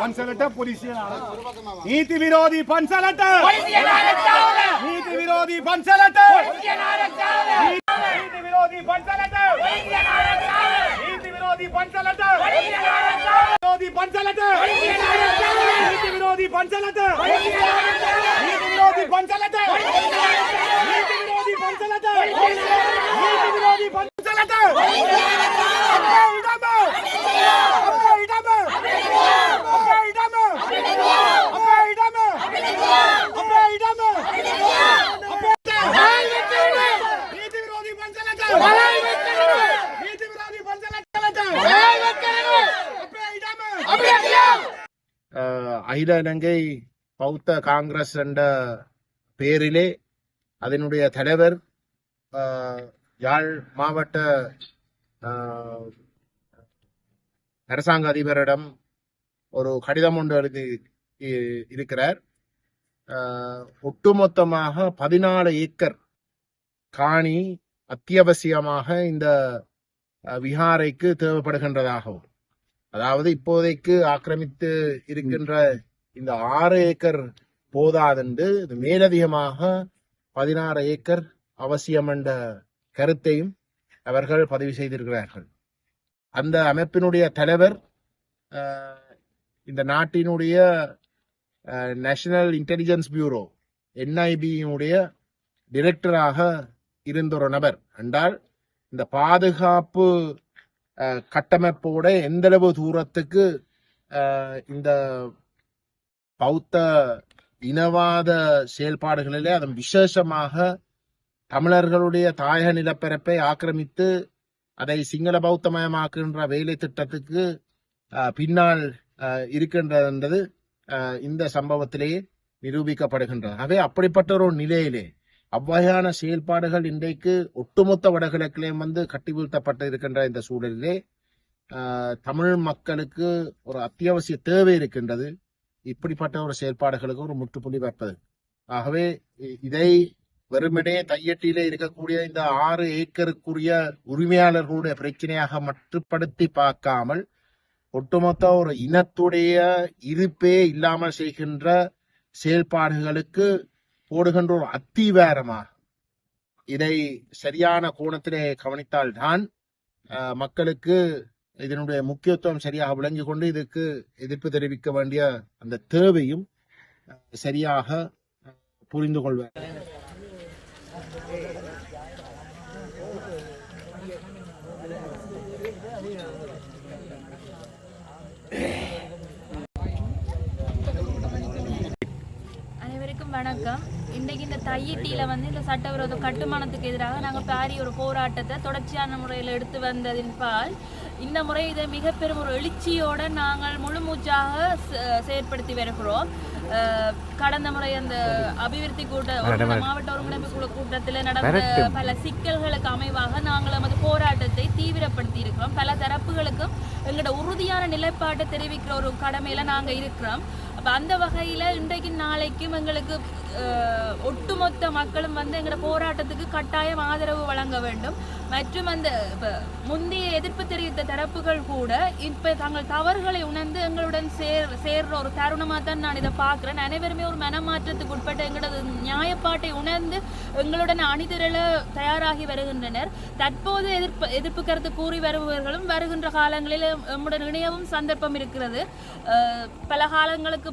ಪಂಚಲಟ ಪೊಲೀಸಿಯನ್ ನೀತಿ ವಿರೋಧಿ ಪಂಚಲಟ ನೀತಿ ವಿರೋಧಿ ಪಂಚಲಟ ನೀತಿ ವಿರೋಧಿ ಪಂಚಲಟ ನೀತಿ ವಿರೋಧಿ ಪಂಚಲಟ ವಿರೋಧಿ ಪಂಚಲಟ ನೀತಿ ವಿರೋಧಿ ಪಂಚಲಟ ನೀತಿ ವಿರೋಧಿ ಪಂಚಲಟ ನೀತಿ ವಿರೋಧಿ ಪಂಚಲಟ ನೀತಿ ವಿರೋಧಿ ಪಂಚಲಟ அகில இலங்கை பௌத்த காங்கிரஸ் என்ற பேரிலே அதனுடைய தலைவர் யாழ் மாவட்ட அரசாங்க அதிபரிடம் ஒரு கடிதம் ஒன்று எழுதி இருக்கிறார். ஒட்டுமொத்தமாக பதினாலு ஏக்கர் காணி அத்தியாவசியமாக இந்த விஹாரைக்கு தேவைப்படுகின்றதாகவும் அதாவது இப்போதைக்கு ஆக்கிரமித்து இருக்கின்ற இந்த ஆறு ஏக்கர் போதாதென்று இது மேலதிகமாக பதினாறு ஏக்கர் அவசியம் என்ற கருத்தையும் அவர்கள் பதிவு செய்திருக்கிறார்கள். அந்த அமைப்பினுடைய தலைவர் இந்த நாட்டினுடைய நேஷனல் இன்டெலிஜென்ஸ் பியூரோ என்ஐபியினுடைய டிரெக்டராக இருந்த ஒரு நபர். என்றால் இந்த பாதுகாப்பு கட்டமைப்போட எந்தளவு தூரத்துக்கு இந்த பௌத்த இனவாத செயல்பாடுகளிலே அதன் விசேஷமாக தமிழர்களுடைய தாயக நிலப்பரப்பை ஆக்கிரமித்து அதை சிங்கள பௌத்தமயமாக்குகின்ற வேலை திட்டத்துக்கு பின்னால் இருக்கின்றது இந்த சம்பவத்திலேயே நிரூபிக்கப்படுகின்றது. ஆகவே அப்படிப்பட்ட ஒரு நிலையிலே அவ்வகையான செயல்பாடுகள் இன்றைக்கு ஒட்டுமொத்த வடகிழக்கிலேயும் வந்து கட்டி வீழ்த்தப்பட்டு இருக்கின்ற இந்த சூழலிலே தமிழ் மக்களுக்கு ஒரு அத்தியாவசிய தேவை இருக்கின்றது. இப்படிப்பட்ட ஒரு செயல்பாடுகளுக்கு ஒரு முற்றுப்புள்ளி வைப்பது. ஆகவே இதை வெறுமனே தையட்டியிலே இருக்கக்கூடிய இந்த ஆறு ஏக்கருக்குரிய உரிமையாளர்களுடைய பிரச்சனையாக மட்டுப்படுத்தி பார்க்காமல் ஒட்டுமொத்த ஒரு இனத்துடைய இருப்பே இல்லாமல் செய்கின்ற செயல்பாடுகளுக்கு போடுகின்ற ஒரு அத்திவாரமாக இதை சரியான கோணத்திலே கவனித்தால்தான் மக்களுக்கு இதனுடைய முக்கியத்துவம் சரியாக விளங்கி கொண்டு இதுக்கு எதிர்ப்பு தெரிவிக்க வேண்டிய அந்த தேவையும் சரியாக புரிந்து கொள்வார் அனைவருக்கும் வணக்கம். இன்றைக்கு இந்த தையிட்டியில வந்து இந்த சட்டவிரோத கட்டுமானத்துக்கு எதிராக நாங்கள் பாரி ஒரு போராட்டத்தை தொடர்ச்சியான முறையில் எடுத்து வந்ததின் பால் இந்த முறை இதை மிக பெரும் ஒரு எழுச்சியோட நாங்கள் முழு மூச்சாக செ- செயற்படுத்தி வருகிறோம். கடந்த முறை அந்த அபிவிருத்தி கூட்ட மாவட்ட ஒருங்கிணைப்பு குழு கூட்டத்தில் நடந்த பல சிக்கல்களுக்கு அமைவாக நாங்கள் நமது போராட்டத்தை தீவிரப்படுத்தி இருக்கிறோம் பல தரப்புகளுக்கும் எங்களோட உறுதியான நிலைப்பாட்டை தெரிவிக்கிற ஒரு கடமையில நாங்க இருக்கிறோம். அப்போ அந்த வகையில் இன்றைக்கு நாளைக்கும் எங்களுக்கு ஒட்டுமொத்த மக்களும் வந்து எங்களோட போராட்டத்துக்கு கட்டாயம் ஆதரவு வழங்க வேண்டும். மற்றும் அந்த இப்போ முந்தைய எதிர்ப்பு தெரிவித்த தரப்புகள் கூட இப்போ தங்கள் தவறுகளை உணர்ந்து எங்களுடன் சேர் சேர்ற ஒரு தருணமாக தான் நான் இதை பார்க்குறேன். அனைவருமே ஒரு மனமாற்றத்துக்கு உட்பட்டு எங்களது நியாயப்பாட்டை உணர்ந்து எங்களுடன் அணிதிரள தயாராகி வருகின்றனர். தற்போது எதிர்ப்பு எதிர்ப்பு கருத்து கூறி வருபவர்களும் வருகின்ற காலங்களில் எம்முடன் இணையவும் சந்தர்ப்பம் இருக்கிறது. பல காலங்களுக்கு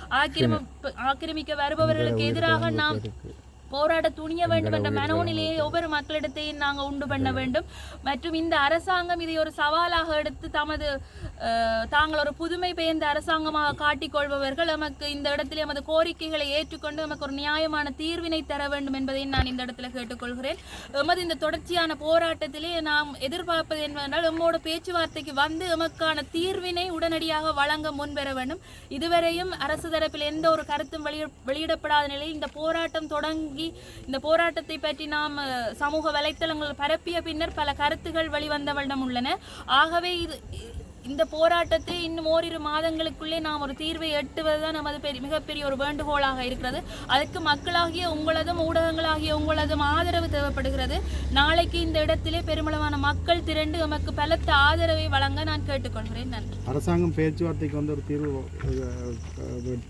ஆக்கிரமிப்பு ஆக்கிரமிக்க வருபவர்களுக்கு எதிராக நாம் போராட துணிய வேண்டும் என்ற மனோநிலையை ஒவ்வொரு மக்களிடத்தையும் நாங்கள் உண்டு பண்ண வேண்டும். மற்றும் இந்த அரசாங்கம் இதை ஒரு சவாலாக எடுத்து தமது தாங்கள் ஒரு புதுமை பெயர்ந்த அரசாங்கமாக காட்டிக்கொள்பவர்கள் நமக்கு இந்த இடத்தில் எமது கோரிக்கைகளை ஏற்றுக்கொண்டு நமக்கு ஒரு நியாயமான தீர்வினை தர வேண்டும் என்பதை நான் இந்த இடத்துல கேட்டுக்கொள்கிறேன். எமது இந்த தொடர்ச்சியான போராட்டத்திலே நாம் எதிர்பார்ப்பது என்னவென்றால் எம்மோட பேச்சுவார்த்தைக்கு வந்து எமக்கான தீர்வினை உடனடியாக வழங்க முன்வர வேண்டும். இதுவரையும் அரசு தரப்பில் எந்த ஒரு கருத்தும் வெளியிட வெளியிடப்படாத நிலையில் இந்த போராட்டம் தொடங்கி இந்த போராட்டத்தை பற்றி நாம் சமூக வலைத்தளங்கள் பரப்பிய பின்னர் பல கருத்துகள் வெளிவந்த உள்ளன. ஆகவே இது இந்த போராட்டத்தை இன்னும் ஓரிரு மாதங்களுக்குள்ளே நாம் ஒரு தீர்வை எட்டுவதுதான் நமது பெரிய மிகப்பெரிய ஒரு வேண்டுகோளாக இருக்கிறது. அதற்கு மக்களாகிய உங்களதும் ஊடகங்களாகிய உங்களதும் ஆதரவு தேவைப்படுகிறது. நாளைக்கு இந்த இடத்திலே பெருமளவான மக்கள் திரண்டு நமக்கு பலத்த ஆதரவை வழங்க நான் கேட்டுக்கொள்கிறேன். நன்றி. அரசாங்கம் பேச்சுவார்த்தைக்கு வந்து ஒரு தீர்வு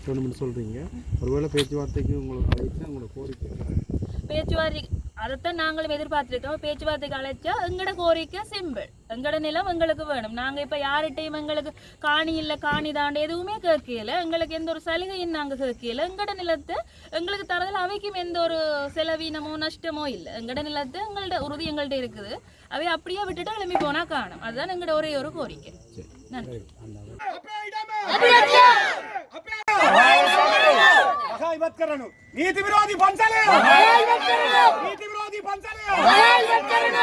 வேணும்னு சொல்றீங்க. ஒருவேளை பேச்சுவார்த்தைக்கு உங்களுக்கு அழைத்து உங்களோட கோரிக்கை பேச்சுவார்த்தை அதைத்தான் நாங்களும் எதிர்பார்த்திருக்கோம். பேச்சுவார்த்தைக்கு அழைச்சா எங்கட கோரிக்கை சிம்பிள் எங்கட நிலம் எங்களுக்கு வேணும். நாங்க இப்ப யார்கிட்டையும் எங்களுக்கு காணி இல்ல காணி தாண்டி எதுவுமே கேட்கல. எங்களுக்கு எந்த ஒரு சலுகையும் நாங்க கேட்கல. எங்கட நிலத்தை எங்களுக்கு தரதில் அவைக்கும் எந்த ஒரு செலவீனமோ நஷ்டமோ இல்லை. எங்கட நிலத்தை எங்கள்ட உறுதி எங்கள்ட்ட இருக்குது. அவை அப்படியே விட்டுட்டு கிளம்பி போனா காணும். அதுதான் எங்கட ஒரே ஒரு கோரிக்கை. நன்றி. ಬಕಾಯಿ ಬತ್ಕರನು ನೀತಿ ವಿರೋಧಿ ಪಂಚಲಯ ನೀತಿ ವಿರೋಧಿ ಪಂಚಲಯ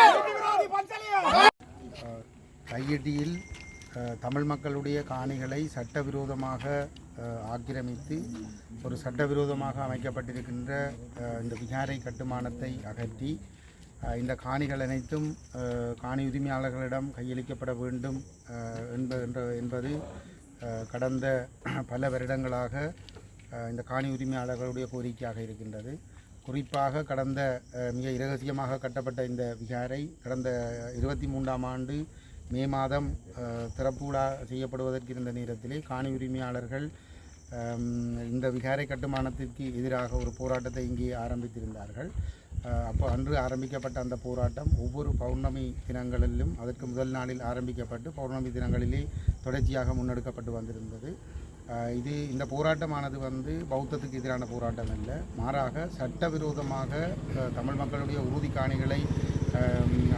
ನೀತಿ விரோதி பஞ்சலய கையடியில் தமிழ் மக்களுடைய காணிகளை சட்டவிரோதமாக ஆக்கிரமித்து ஒரு சட்டவிரோதமாக அமைக்கப்பட்டிருக்கின்ற இந்த விகாரை கட்டுமானத்தை அகற்றி இந்த காணிகள் அனைத்தும் காணி உரிமையாளர்களிடம் கையளிக்கப்பட வேண்டும் என்பது கடந்த பல வருடங்களாக இந்த காணி உரிமையாளர்களுடைய கோரிக்கையாக இருக்கின்றது. குறிப்பாக கடந்த மிக இரகசியமாக கட்டப்பட்ட இந்த விகாரை கடந்த இருபத்தி மூன்றாம் ஆண்டு மே மாதம் அஹ், செய்யப்படுவதற்கு இருந்த நேரத்திலே காணி உரிமையாளர்கள் இந்த விகாரை கட்டுமானத்திற்கு எதிராக ஒரு போராட்டத்தை இங்கே ஆரம்பித்திருந்தார்கள். அப்போ அன்று ஆரம்பிக்கப்பட்ட அந்த போராட்டம் ஒவ்வொரு பௌர்ணமி தினங்களிலும் அதற்கு முதல் நாளில் ஆரம்பிக்கப்பட்டு பௌர்ணமி தினங்களிலே தொடர்ச்சியாக முன்னெடுக்கப்பட்டு வந்திருந்தது. இது இந்த போராட்டமானது வந்து பௌத்தத்துக்கு எதிரான போராட்டம் இல்லை மாறாக சட்டவிரோதமாக தமிழ் மக்களுடைய உறுதி காணிகளை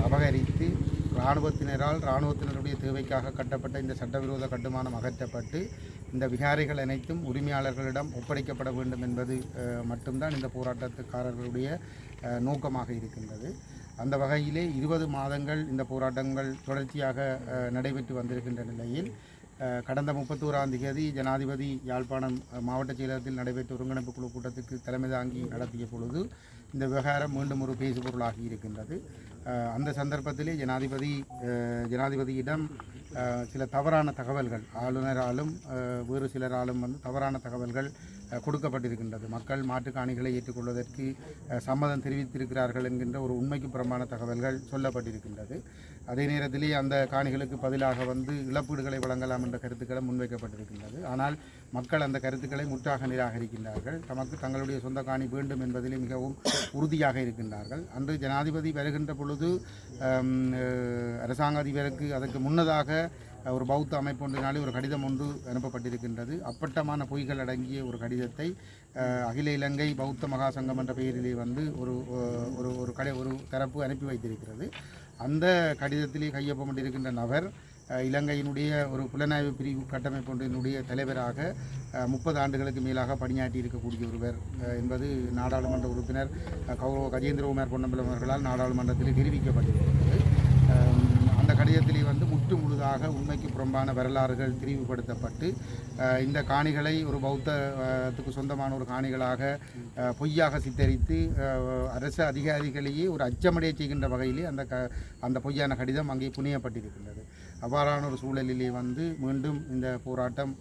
அபகரித்து இராணுவத்தினரால் இராணுவத்தினருடைய தேவைக்காக கட்டப்பட்ட இந்த சட்டவிரோத கட்டுமானம் அகற்றப்பட்டு இந்த விகாரைகள் அனைத்தும் உரிமையாளர்களிடம் ஒப்படைக்கப்பட வேண்டும் என்பது மட்டும்தான் இந்த போராட்டத்துக்காரர்களுடைய நோக்கமாக இருக்கின்றது. அந்த வகையிலே இருபது மாதங்கள் இந்த போராட்டங்கள் தொடர்ச்சியாக நடைபெற்று வந்திருக்கின்ற நிலையில் கடந்த முப்பத்தோராம் தேதி ஜனாதிபதி யாழ்ப்பாணம் மாவட்ட செயலகத்தில் நடைபெற்ற ஒருங்கிணைப்பு குழு கூட்டத்துக்கு தலைமை தாங்கி நடத்திய பொழுது இந்த விவகாரம் மீண்டும் ஒரு பேசுபொருளாகி இருக்கின்றது. அந்த சந்தர்ப்பத்திலே ஜனாதிபதி ஜனாதிபதியிடம் சில தவறான தகவல்கள் ஆளுநராலும் வேறு சிலராலும் வந்து தவறான தகவல்கள் கொடுக்கப்பட்டிருக்கின்றது. மக்கள் மாட்டுக் காணிகளை ஏற்றுக்கொள்வதற்கு சம்மதம் தெரிவித்திருக்கிறார்கள் என்கின்ற ஒரு உண்மைக்கு புறம்பான தகவல்கள் சொல்லப்பட்டிருக்கின்றது. அதே நேரத்திலே அந்த காணிகளுக்கு பதிலாக வந்து இழப்பீடுகளை வழங்கலாம் என்ற கருத்துக்களும் முன்வைக்கப்பட்டிருக்கின்றது. ஆனால் மக்கள் அந்த கருத்துக்களை முற்றாக நிராகரிக்கின்றார்கள். தமக்கு தங்களுடைய சொந்த காணி வேண்டும் என்பதிலே மிகவும் உறுதியாக இருக்கின்றார்கள். அன்று ஜனாதிபதி வருகின்ற பொழுது அரசாங்க அதிபருக்கு அதற்கு முன்னதாக ஒரு பௌத்த அமைப்பு ஒன்றினாலே ஒரு கடிதம் ஒன்று அனுப்பப்பட்டிருக்கின்றது. அப்பட்டமான பொய்கள் அடங்கிய ஒரு கடிதத்தை அகில இலங்கை பௌத்த மகாசங்கம் என்ற பெயரிலே வந்து ஒரு ஒரு ஒரு கடை ஒரு தரப்பு அனுப்பி வைத்திருக்கிறது. அந்த கடிதத்திலே கையொப்பமிட்டிருக்கின்ற நபர் இலங்கையினுடைய ஒரு புலனாய்வு பிரிவு கட்டமைப்பொன்றினுடைய தலைவராக முப்பது ஆண்டுகளுக்கு மேலாக பணியாற்றி இருக்கக்கூடிய ஒருவர் என்பது நாடாளுமன்ற உறுப்பினர் கௌரவ கஜேந்திரகுமார் பொன்னம்பலம் அவர்களால் நாடாளுமன்றத்தில் தெரிவிக்கப்பட்டிருக்கிறது. அந்த கடிதத்திலே வந்து முற்று முழுதாக உண்மைக்கு புறம்பான வரலாறுகள் திரிவுபடுத்தப்பட்டு இந்த காணிகளை ஒரு பௌத்தத்துக்கு சொந்தமான ஒரு காணிகளாக பொய்யாக சித்தரித்து அரசு அதிகாரிகளையே ஒரு அச்சமடைய செய்கின்ற வகையிலே அந்த க அந்த பொய்யான கடிதம் அங்கே புனையப்பட்டிருக்கின்றது. அவ்வாறான ஒரு சூழலிலே வந்து மீண்டும் இந்த போராட்டம்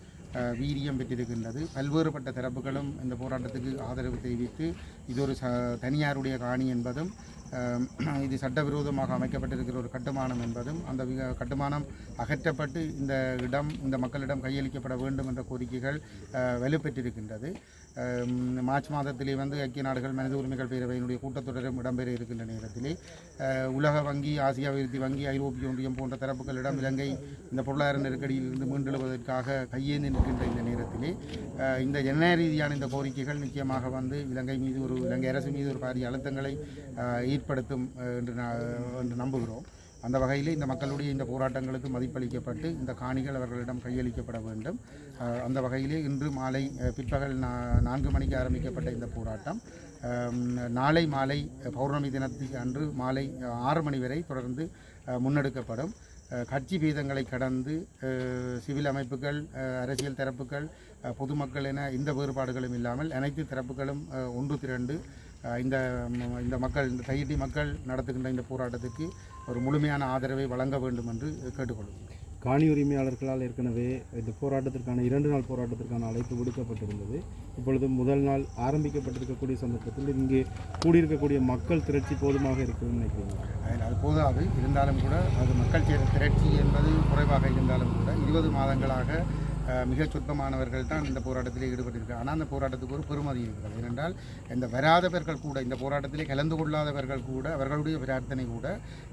வீரியம் பெற்றிருக்கின்றது. பல்வேறுபட்ட தரப்புகளும் இந்த போராட்டத்துக்கு ஆதரவு தெரிவித்து இது ஒரு ச தனியாருடைய காணி என்பதும் இது சட்டவிரோதமாக அமைக்கப்பட்டிருக்கிற ஒரு கட்டுமானம் என்பதும் அந்த விக- கட்டுமானம் அகற்றப்பட்டு இந்த இடம் இந்த மக்களிடம் கையளிக்கப்பட வேண்டும் என்ற கோரிக்கைகள் அஹ், வலுப்பெற்றிருக்கின்றது. மார்ச் மாதத்திலே வந்து ஐக்கிய நாடுகள் மனித உரிமைகள் பேரவையினுடைய கூட்டத்தொடரும் இடம்பெற இருக்கின்ற நேரத்திலே உலக வங்கி ஆசிய அபிவிருத்தி வங்கி ஐரோப்பிய ஒன்றியம் போன்ற தரப்புகளிடம் இலங்கை இந்த பொருளாதார நெருக்கடியில் இருந்து மீண்டெழுவதற்காக கையேந்தி நிற்கின்ற இந்த நேரத்திலே இந்த ஜனநாயக ரீதியான இந்த கோரிக்கைகள் நிச்சயமாக வந்து இலங்கை மீது ஒரு இலங்கை அரசு மீது ஒரு பாரிய அழுத்தங்களை ஏற்படுத்தும் என்று நா- என்று நம்புகிறோம். அந்த வகையில் இந்த மக்களுடைய இந்த போராட்டங்களுக்கு மதிப்பளிக்கப்பட்டு இந்த காணிகள் அவர்களிடம் கையளிக்கப்பட வேண்டும். அந்த வகையிலே இன்று மாலை பிற்பகல் நா- நான்கு மணிக்கு ஆரம்பிக்கப்பட்ட இந்த போராட்டம். நாளை மாலை பௌர்ணமி தினத்துக்கு அன்று மாலை ஆறு மணி வரை தொடர்ந்து முன்னெடுக்கப்படும். கட்சி வீதங்களை கடந்து சிவில் அமைப்புகள் அரசியல் தரப்புகள் பொதுமக்கள் என எந்த வேறுபாடுகளும் இல்லாமல் அனைத்து தரப்புகளும் ஒன்று திரண்டு இந்த இந்த மக்கள் இந்த தையடி மக்கள் நடத்துகின்ற இந்த போராட்டத்துக்கு ஒரு முழுமையான ஆதரவை வழங்க வேண்டும் என்று கேட்டுக்கொள்கிறோம். காணி உரிமையாளர்களால் ஏற்கனவே இந்த போராட்டத்திற்கான இரண்டு நாள் போராட்டத்திற்கான அழைப்பு விடுக்கப்பட்டிருந்தது. இப்பொழுது முதல் நாள் ஆரம்பிக்கப்பட்டிருக்கக்கூடிய சந்தர்ப்பத்தில் இங்கே கூடியிருக்கக்கூடிய மக்கள் திரட்சி போதுமாக இருக்குதுன்னு நினைக்கிறீங்க? அது போதாது. இருந்தாலும் கூட அது மக்கள் திரட்சி என்பது குறைவாக இருந்தாலும் கூட இருபது மாதங்களாக மிகச் சொற்பமானவர்கள் தான் இந்த போராட்டத்தில் ஈடுபட்டிருக்கிறார் ஆனால் அந்த போராட்டத்துக்கு ஒரு பெருமதி இருக்கிறது. ஏனென்றால் இந்த வராதவர்கள் கூட இந்த போராட்டத்திலே கலந்து கொள்ளாதவர்கள் கூட அவர்களுடைய பிரார்த்தனை கூட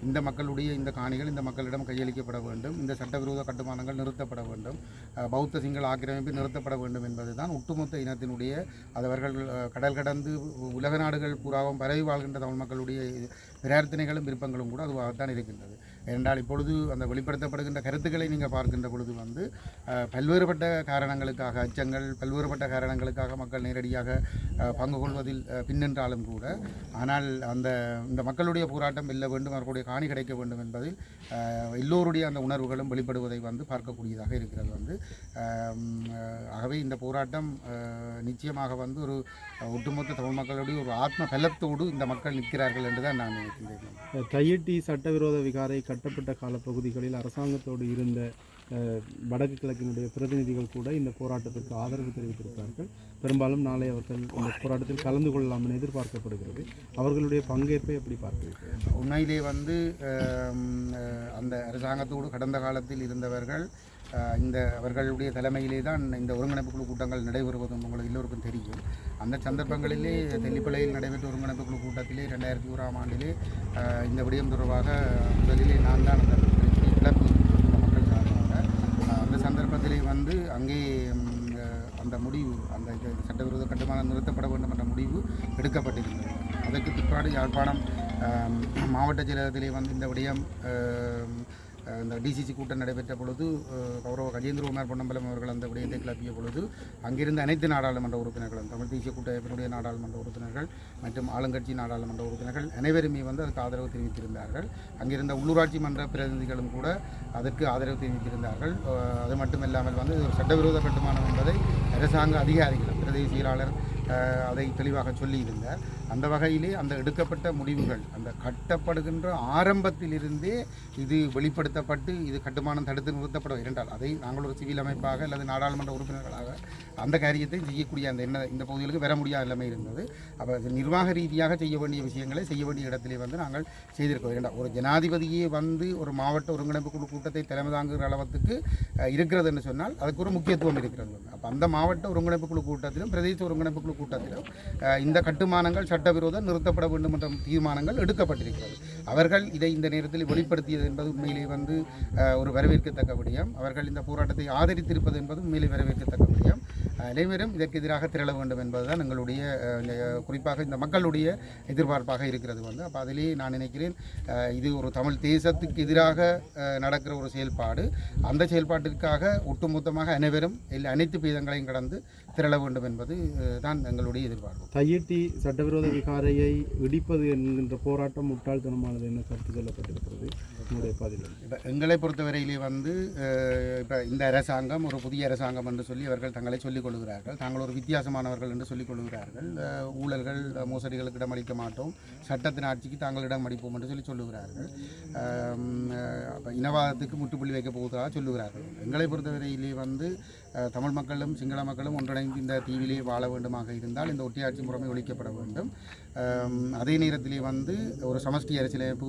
இந்த மக்களுடைய இந்த காணிகள் இந்த மக்களிடம் கையளிக்கப்பட வேண்டும். இந்த சட்டவிரோத கட்டுமானங்கள் நிறுத்தப்பட வேண்டும். பௌத்த சிங்கள ஆக்கிரமிப்பு நிறுத்தப்பட வேண்டும் என்பதுதான் ஒட்டுமொத்த இனத்தினுடைய அது அவர்கள் கடல் கடந்து உலக நாடுகள் பூராவும் பரவி வாழ்கின்ற தமிழ் மக்களுடைய பிரார்த்தனைகளும் விருப்பங்களும் கூட அதுவாகத்தான் இருக்கின்றது. ஏனென்றால் இப்பொழுது அந்த வெளிப்படுத்தப்படுகின்ற கருத்துக்களை நீங்கள் பார்க்கின்ற பொழுது வந்து பல்வேறுபட்ட காரணங்களுக்காக அச்சங்கள் பல்வேறுபட்ட காரணங்களுக்காக மக்கள் நேரடியாக பங்கு கொள்வதில் அஹ், பின்னின்றாலும் கூட. ஆனால் அந்த இந்த மக்களுடைய போராட்டம் வெல்ல வேண்டும் அவர்களுடைய காணி கிடைக்க வேண்டும் என்பதில் எல்லோருடைய அந்த உணர்வுகளும் வெளிப்படுவதை வந்து பார்க்கக்கூடியதாக இருக்கிறது வந்து. ஆகவே இந்த போராட்டம் நிச்சயமாக வந்து ஒரு ஒட்டுமொத்த தமிழ் மக்களுடைய ஒரு ஆத்ம பலத்தோடு இந்த மக்கள் நிற்கிறார்கள் என்று தான் நான் நினைக்கின்றேன். கையெட்டி சட்டவிரோத விகாரை கட்டப்பட்ட காலப்பகுதிகளில் அரசாங்கத்தோடு இருந்த வடக்கு கிழக்கினுடைய பிரதிநிதிகள் கூட இந்த போராட்டத்திற்கு ஆதரவு தெரிவித்திருக்கிறார்கள். பெரும்பாலும் நாளை அவர்கள் இந்த போராட்டத்தில் கலந்து கொள்ளலாம் என எதிர்பார்க்கப்படுகிறது. அவர்களுடைய பங்கேற்பை எப்படி பார்க்கிறீர்கள்? உண்மையிலே வந்து அந்த அரசாங்கத்தோடு கடந்த காலத்தில் இருந்தவர்கள் இந்த அவர்களுடைய தலைமையிலே தான் இந்த ஒருங்கிணைப்பு குழு கூட்டங்கள் நடைபெறுவதும் உங்களுக்கு எல்லோருக்கும் தெரியும். அந்த சந்தர்ப்பங்களிலே தெல்லிப்பிள்ளையில் நடைபெற்ற ஒருங்கிணைப்பு குழு கூட்டத்திலே ரெண்டாயிரத்தி ஓராம் ஆண்டிலே இந்த விடயம் தொடர்பாக முதலிலே நான் தான் அந்த மக்கள் சார்பாக அந்த சந்தர்ப்பத்திலே வந்து அங்கே அந்த முடிவு அந்த சட்டவிரோத கட்டுமானம் நிறுத்தப்பட வேண்டும் என்ற முடிவு எடுக்கப்பட்டிருந்தது. அதற்கு பிற்பாடு யாழ்ப்பாணம் மாவட்ட செயலகத்திலே வந்து இந்த விடயம் இந்த டிசிசி கூட்டம் நடைபெற்ற பொழுது கௌரவ கஜேந்திரகுமார் பொன்னம்பலம் அவர்கள் அந்த விடயத்தை கிளப்பிய பொழுது அங்கிருந்த அனைத்து நாடாளுமன்ற உறுப்பினர்களும் தமிழ் தேசிய கூட்டமைப்பினுடைய நாடாளுமன்ற உறுப்பினர்கள் மற்றும் ஆளுங்கட்சி நாடாளுமன்ற உறுப்பினர்கள் அனைவருமே வந்து அதுக்கு ஆதரவு தெரிவித்திருந்தார்கள். அங்கிருந்த உள்ளூராட்சி மன்ற பிரதிநிதிகளும் கூட அதற்கு ஆதரவு தெரிவித்திருந்தார்கள். அது மட்டுமில்லாமல் வந்து சட்டவிரோத கட்டுமானம் என்பதை அரசாங்க அதிகாரிகள் பிரதேச செயலாளர் அதை தெளிவாக சொல்லியிருந்தார். அந்த வகையிலே அந்த எடுக்கப்பட்ட முடிவுகள் அந்த கட்டப்படுகின்ற ஆரம்பத்திலிருந்தே இது வெளிப்படுத்தப்பட்டு இது கட்டுமானம் தடுத்து நிறுத்தப்படும். இரண்டால் அதை நாங்கள் ஒரு சிவில் அமைப்பாக அல்லது நாடாளுமன்ற உறுப்பினர்களாக அந்த காரியத்தை செய்யக்கூடிய அந்த என்ன இந்த பகுதிகளுக்கு வர முடியாத நிலைமை இருந்தது. அப்போ அது நிர்வாக ரீதியாக செய்ய வேண்டிய விஷயங்களை செய்ய வேண்டிய இடத்திலே வந்து நாங்கள் செய்திருக்கோம் இரண்டாம் ஒரு ஜனாதிபதியே வந்து ஒரு மாவட்ட ஒருங்கிணைப்பு குழு கூட்டத்தை தலைமை தாங்குகிற அளவுக்கு இருக்கிறதுன்னு இருக்கிறது சொன்னால் அதுக்கு ஒரு முக்கியத்துவம் இருக்கிறது. அப்போ அந்த மாவட்ட ஒருங்கிணைப்பு குழு கூட்டத்திலும் பிரதேச ஒருங்கிணைப்பு குழு கூட்டத்திலும் இந்த கட்டுமானங்கள் சட்டவிரோதம் நிறுத்தப்பட வேண்டும் என்ற தீர்மானங்கள் எடுக்கப்பட்டிருக்கிறது. அவர்கள் இதை இந்த நேரத்தில் வெளிப்படுத்தியது என்பது உண்மையிலே வந்து ஒரு வரவேற்கத்தக்க விடயம். அவர்கள் இந்த போராட்டத்தை ஆதரித்திருப்பது என்பது உண்மையிலே வரவேற்கத்தக்க விடயம். அனைவரும் இதற்கு எதிராக திரள வேண்டும் என்பதுதான் எங்களுடைய குறிப்பாக இந்த மக்களுடைய எதிர்பார்ப்பாக இருக்கிறது வந்து. அப்போ அதிலே நான் நினைக்கிறேன் இது ஒரு தமிழ் தேசத்துக்கு எதிராக நடக்கிற ஒரு செயல்பாடு. அந்த செயல்பாட்டிற்காக ஒட்டுமொத்தமாக அனைவரும் அனைத்து பீதங்களையும் கடந்து திரள வேண்டும் என்பது தான் எங்களுடைய எதிர்பார்ப்பு. தையட்டி சட்டவிரோத விகாரையை இடிப்பது என்கின்ற போராட்டம் முட்டாள்தனமானது என்ன கருத்து சொல்லப்பட்டிருக்கிறது? உங்களுடைய பதில் இப்போ எங்களை பொறுத்தவரையிலே வந்து இப்போ இந்த அரசாங்கம் ஒரு புதிய அரசாங்கம் என்று சொல்லி அவர்கள் தங்களை சொல்லிக் கொள்கிறார்கள் தாங்கள் ஒரு வித்தியாசமானவர்கள் என்று சொல்லிக் கொள்கிறார்கள் ஊழல்கள் மோசடிகளுக்கு இடமளிக்க மாட்டோம். சட்டத்தின் ஆட்சிக்கு தாங்கள் இடம் அளிப்போம் என்று சொல்லி சொல்லுகிறார்கள். இனவாதத்துக்கு முற்றுப்புள்ளி வைக்க போவதாக சொல்லுகிறார்கள். எங்களை பொறுத்தவரையிலே வந்து தமிழ் மக்களும் சிங்கள மக்களும் ஒன்றிணைந்து இந்த தீவிலே வாழ வேண்டுமாக இருந்தால் இந்த ஒட்டியாட்சி முறைமை ஒழிக்கப்பட வேண்டும். அதே நேரத்திலே வந்து ஒரு சமஷ்டி அரசியலமைப்பு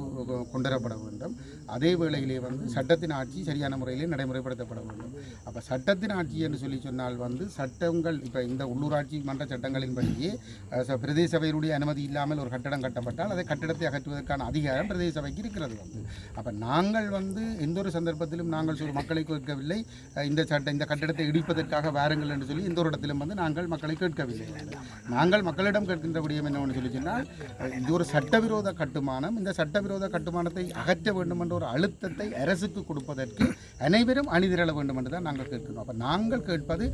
கொண்டுவரப்பட வேண்டும். அதே வேளையிலே வந்து சட்டத்தின் ஆட்சி சரியான முறையிலே நடைமுறைப்படுத்தப்பட வேண்டும். அப்போ சட்டத்தின் ஆட்சி என்று சொல்லி சொன்னால் வந்து சட்டங்கள் இப்போ இந்த உள்ளூராட்சி மன்ற சட்டங்களின்படி பிரதேச சபையினுடைய அனுமதி இல்லாமல் ஒரு கட்டடம் கட்டப்பட்டால் அதை கட்டடத்தை அகற்றுவதற்கான அதிகாரம் பிரதேச சபைக்கு இருக்கிறது வந்து. அப்போ நாங்கள் வந்து எந்த ஒரு சந்தர்ப்பத்திலும் நாங்கள் சொல் மக்களை கேட்கவில்லை. இந்த சட்ட இந்த கட்டடத்தை இடிப்பதற்காக வாருங்கள் என்று சொல்லி எந்த ஒரு இடத்திலும் வந்து நாங்கள் மக்களை கேட்கவில்லை. நாங்கள் மக்களிடம் கேட்கின்ற விடயம் என்னவென்று சொல்லி சொன்னால் இது ஒரு சட்டவிரோத கட்டுமானம். இந்த சட்டவிரோத கட்டுமானத்தை அகற்ற வேண்டும் என்ற ஒரு அழுத்தத்தை அரசுக்கு கொடுப்பதற்கு அனைவரும் அணிதிரள வேண்டும் என்று தான் நாங்கள் கேட்கிறோம். அப்போ நாங்கள் கேட்பது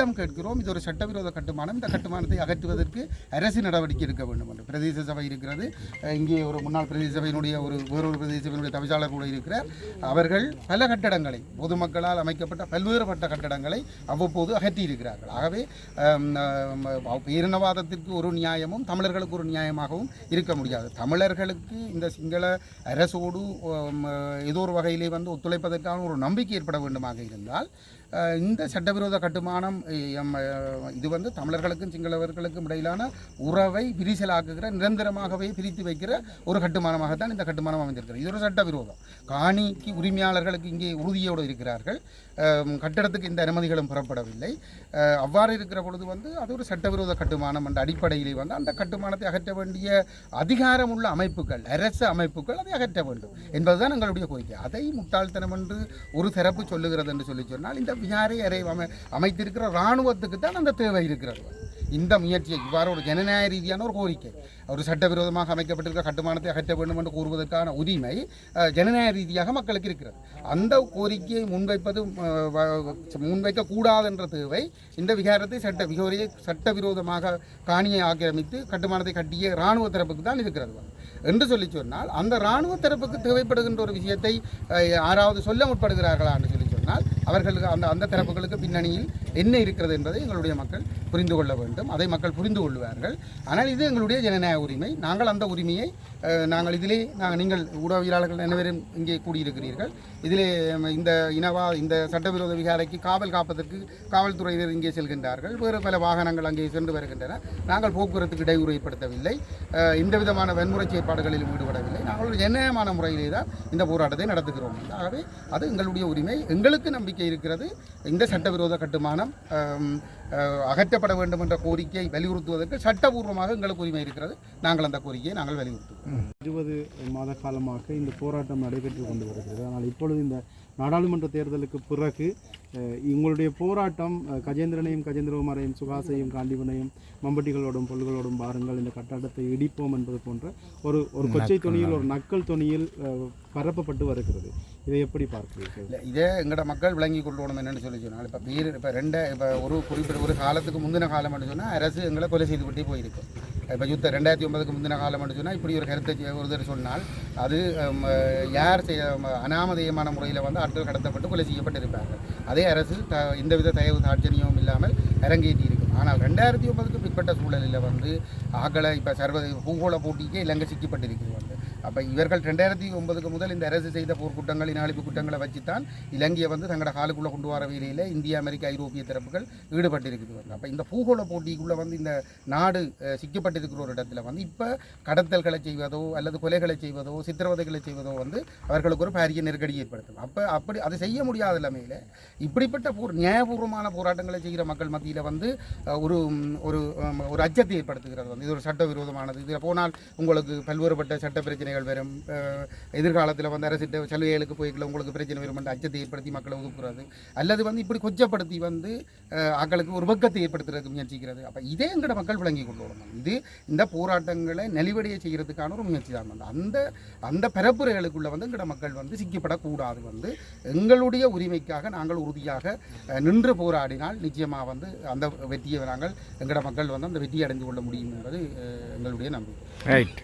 அரசிடம் கேட்கிறோம். இது ஒரு சட்டவிரோத கட்டுமானம். இந்த கட்டுமானத்தை அகற்றுவதற்கு அரசு நடவடிக்கை எடுக்க வேண்டும் என்று. பிரதேச சபை இருக்கிறது. இங்கே ஒரு முன்னாள் பிரதேச சபையினுடைய ஒரு வேறொரு பிரதேச சபையினுடைய தவிசாளர் கூட இருக்கிறார். அவர்கள் பல கட்டடங்களை பொதுமக்களால் அமைக்கப்பட்ட பல்வேறுபட்ட கட்டடங்களை அவ்வப்போது அகற்றியிருக்கிறார்கள். ஆகவே பேரினவாதத்திற்கு ஒரு நியாயமும் தமிழர்களுக்கு ஒரு நியாயமாகவும் இருக்க முடியாது. தமிழர்களுக்கு இந்த சிங்கள அரசோடு ஏதோ ஒரு வகையிலே வந்து ஒத்துழைப்பதற்கான ஒரு நம்பிக்கை ஏற்பட வேண்டுமாக இருந்தால் இந்த சட்டவிரோத கட்டுமானம் இது வந்து தமிழர்களுக்கும் சிங்களவர்களுக்கும் இடையிலான உறவை விரிசலாக்குகிற நிரந்தரமாகவே பிரித்து வைக்கிற ஒரு கட்டுமானமாகத்தான் இந்த கட்டுமானம் அமைந்திருக்கிறது. இது ஒரு சட்டவிரோதம். காணிக்கு உரிமையாளர்களுக்கு இங்கே உறுதியோடு இருக்கிறார்கள். கட்டடத்துக்கு இந்த அனுமதிகளும் புறப்படவில்லை. அவ்வாறு இருக்கிற பொழுது வந்து அது ஒரு சட்டவிரோத கட்டுமானம் என்ற அடிப்படையிலே வந்து அந்த கட்டுமானத்தை அகற்ற வேண்டிய அதிகாரம் உள்ள அமைப்புகள் அரசு அமைப்புகள் அதை அகற்ற வேண்டும் என்பதுதான் எங்களுடைய கோரிக்கை. அதை முட்டாள்தனம் என்று ஒரு தரப்பு சொல்லுகிறது என்று சொல்லி சொன்னால் இந்த விகாரை அறை அமை அமைத்திருக்கிற இராணுவத்துக்கு தான் அந்த தேவை இருக்கிறது. இந்த முயற்சியை இவ்வாறு ஒரு ஜனநாயக ரீதியான ஒரு கோரிக்கை. ஒரு சட்டவிரோதமாக அமைக்கப்பட்டிருக்கிற கட்டுமானத்தை அகற்ற வேண்டும் என்று கூறுவதற்கான உரிமை ஜனநாயக ரீதியாக மக்களுக்கு இருக்கிறது. அந்த கோரிக்கையை முன்வைப்பது முன்வைக்கக்கூடாது முன்வைக்க என்ற தேவை இந்த விகாரத்தை சட்ட விகாரியை சட்டவிரோதமாக காணியை ஆக்கிரமித்து கட்டுமானத்தை கட்டிய இராணுவ தரப்புக்கு தான் இருக்கிறது. என்று சொல்லி சொன்னால் அந்த இராணுவ தரப்புக்கு தேவைப்படுகின்ற ஒரு விஷயத்தை யாராவது சொல்ல முற்படுகிறார்களா என்று சொல்லி சொன்னால் அவர்களுக்கு அந்த அந்த தரப்புகளுக்கு பின்னணியில் என்ன இருக்கிறது என்பதை எங்களுடைய மக்கள் புரிந்து கொள்ள வேண்டும். அதை மக்கள் புரிந்து கொள்வார்கள். ஆனால் இது எங்களுடைய ஜனநாயக உரிமை. நாங்கள் அந்த உரிமையை நாங்கள் இதிலே நாங்கள் நீங்கள் ஊடகவியலாளர்கள் அனைவரும் இங்கே கூடியிருக்கிறீர்கள். இதிலே இந்த இனவா இந்த சட்டவிரோத விகாரைக்கு காவல் காப்பதற்கு காவல்துறையினர் இங்கே செல்கின்றார்கள். வேறு பல வாகனங்கள் அங்கே சென்று வருகின்றன. நாங்கள் போக்குவரத்துக்கு இடையூறு ஏற்படுத்தவில்லை எந்த விதமான வன்முறை செயற்பாடுகளிலும் ஈடுபடவில்லை. நாங்கள் ஒரு ஜனநாயகமான முறையிலே தான் இந்த போராட்டத்தை நடத்துகிறோம். ஆகவே அது எங்களுடைய உரிமை. எங்களுக்கு நம்பிக்கை இருக்கிறது. இந்த சட்டவிரோத கட்டுமானம் அகற்றப்பட வேண்டும் என்ற கோரிக்கையை வலியுறுத்துவதற்கு சட்டபூர்வமாக எங்களுக்கு உரிமை இருக்கிறது. நாங்கள் அந்த கோரிக்கையை நாங்கள் வலியுறுத்துவோம். இருபது மாத காலமாக இந்த போராட்டம் நடைபெற்று கொண்டு வருகிறது. ஆனால் இப்பொழுது இந்த நாடாளுமன்ற தேர்தலுக்கு பிறகு உங்களுடைய போராட்டம் கஜேந்திரனையும் கஜேந்திரகுமாரையும் சுகாசையும் காண்டிவனையும் மம்பட்டிகளோடும் பொருள்களோடும் பாருங்கள் இந்த கட்டடத்தை இடிப்போம் என்பது போன்ற ஒரு ஒரு கொச்சை துணியில் ஒரு நக்கல் துணியில் பரப்பப்பட்டு வருகிறது. இதை எப்படி பார்க்குறீங்க இல்லை இதே எங்களோட மக்கள் விளங்கி கொள்ளணும் என்னென்னு சொல்லி சொன்னால் இப்போ வீர இப்போ ரெண்டு இப்போ ஒரு குறிப்பிட்ட ஒரு காலத்துக்கு முந்தின காலம் சொன்னால் அரசு எங்களை கொலை செய்து கொண்டே போயிருக்கு இப்போ யுத்த ரெண்டாயிரத்தி ஒன்பதுக்கு முந்தின காலம் சொன்னால் இப்படி ஒரு கருத்தை ஒருத்தர் சொன்னால் அது யார் செய்ய அனாமதேயமான முறையில் வந்து ஆட்கள் கடத்தப்பட்டு கொலை செய்யப்பட்டிருப்பாங்க அதே அரசு த எந்தவித தயவு தாட்சணியமும் இல்லாமல் அரங்கேற்றி இருக்கும். ஆனால் ரெண்டாயிரத்தி ஒன்பதுக்கு பிற்பட்ட சூழலில் வந்து ஆக்களை இப்போ சர்வதேச பூகோள போட்டிக்கே இலங்கை சிக்கப்பட்டிருக்கிறது. வந்து அப்போ இவர்கள் ரெண்டாயிரத்தி ஒன்பதுக்கு முதல் இந்த அரசு செய்த போர்க்குற்றங்கள் இனாளிப்பு குற்றங்களை வச்சு தான் இலங்கையை வந்து தங்களோட காலுக்குள்ளே கொண்டு வர வேலையில் இந்திய அமெரிக்க ஐரோப்பிய தரப்புகள் ஈடுபட்டிருக்குது வந்து. அப்போ இந்த பூகோள போட்டிக்குள்ளே வந்து இந்த நாடு சிக்கப்பட்டிருக்கிற ஒரு இடத்துல வந்து இப்போ கடத்தல்களை செய்வதோ அல்லது கொலைகளை செய்வதோ சித்திரவதைகளை செய்வதோ வந்து அவர்களுக்கு ஒரு பாரிய நெருக்கடி ஏற்படுத்தும். அப்போ அப்படி அதை செய்ய முடியாத நிலைமையில் இப்படிப்பட்ட போர் நியாயபூர்வமான போராட்டங்களை செய்கிற மக்கள் மத்தியில் வந்து ஒரு ஒரு ஒரு அச்சத்தை ஏற்படுத்துகிறது வந்து. இது ஒரு சட்டவிரோதமானது. இதில் போனால் உங்களுக்கு பல்வேறுபட்ட சட்ட பிரச்சனை பிரச்சனைகள் வரும். எதிர்காலத்தில் வந்து அரசிட்ட சலுகைகளுக்கு போய்க்கல உங்களுக்கு பிரச்சனை வரும் என்ற அச்சத்தை ஏற்படுத்தி மக்களை ஒதுக்குறது. அல்லது வந்து இப்படி கொச்சப்படுத்தி வந்து மக்களுக்கு ஒரு பக்கத்தை ஏற்படுத்துறதுக்கு முயற்சிக்கிறது. அப்போ இதே எங்கட மக்கள் விளங்கி கொண்டு வரணும். இது இந்த போராட்டங்களை நெளிவடைய செய்கிறதுக்கான ஒரு முயற்சி தான் வந்து. அந்த அந்த பரப்புரைகளுக்குள்ள வந்து எங்கட மக்கள் வந்து சிக்கப்படக்கூடாது வந்து. எங்களுடைய உரிமைக்காக நாங்கள் உறுதியாக நின்று போராடினால் நிச்சயமாக வந்து அந்த வெற்றியை நாங்கள் எங்கட மக்கள் வந்து அந்த வெற்றியை அடைந்து கொள்ள முடியும் என்பது எங்களுடைய நம்பிக்கை. ரைட்